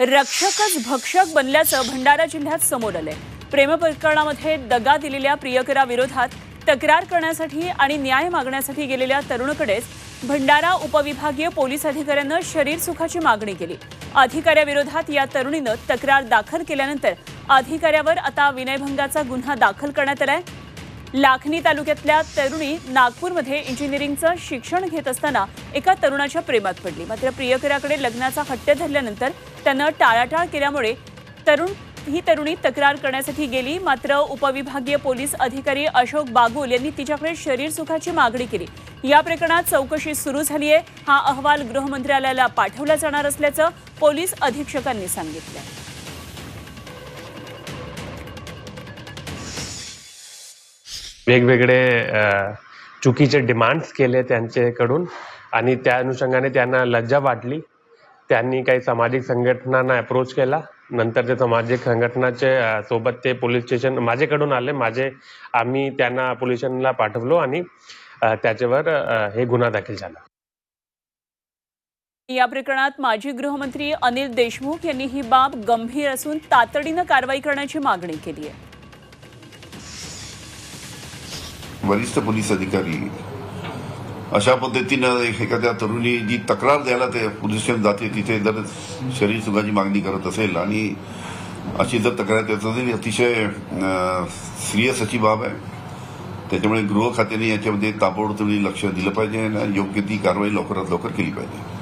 रक्षकच भक्षक बनल्याचं भंडारा जिल्ह्यात समोर आलंय. प्रेम प्रकरणामध्ये दगा दिलेल्या प्रियकराविरोधात तक्रार करण्यासाठी आणि न्याय मागण्यासाठी गेलेल्या तरुणकडेच भंडारा उपविभागीय पोलीस अधिकाऱ्यानं शरीर सुखाची मागणी केली. अधिकाऱ्याविरोधात या तरुणीनं तक्रार दाखल केल्यानंतर अधिकाऱ्यावर आता विनयभंगाचा गुन्हा दाखल करण्यात आलाय. लाखनी तालुक्यातल्या तरुणी नागपूरमध्ये इंजिनिअरिंगचं शिक्षण घेत असताना एका तरुणाच्या प्रेमात पडली. मात्र प्रियकराकडे लग्नाचा हट्ट धरल्यानंतर त्यानं टाळाटाळ केल्यामुळे तरुण ही तरुणी तक्रार करण्यासाठी गेली. मात्र उपविभागीय पोलीस अधिकारी अशोक बागुल यांनी तिच्याकडे शरीर सुखाची मागणी केली. या प्रकरणात चौकशी सुरू झाली आहे हा अहवाल गृहमंत्रालयाला पाठवला जाणार असल्याचं पोलीस अधीक्षकांनी सांगितलं. वेगवेगळे चुकीचे डिमांड्स केले त्यांच्याकडून आणि त्या अनुषंगाने त्यांना लज्जा वाटली. त्यांनी काही सामाजिक संघटनांना अप्रोच केला. नंतर ते सामाजिक संघटनाचे सोबत ते पोलीस स्टेशन माझ्याकडून आले. माझे आम्ही त्यांना पोलीस स्टेशनला पाठवलो आणि त्याच्यावर हे गुन्हा दाखल झाला. या प्रकरणात माजी गृहमंत्री अनिल देशमुख यांनी ही बाब गंभीर असून तातडीनं कारवाई करण्याची मागणी केली आहे. वरिष्ठ पोलीस अधिकारी अशा पद्धतीनं एखाद्या तरुणी जी तक्रार द्यायला ते पोलीस स्टेशन जाते तिथे जर शरीर सुखाची मागणी करत असेल आणि अशी जर तक्रार देत असेल अतिशय सिरियस अशी बाब आहे. त्याच्यामुळे गृह खात्याने याच्यामध्ये ताबडतोबी लक्ष दिलं पाहिजे आणि योग्य ती कारवाई लवकरात लवकर केली पाहिजे.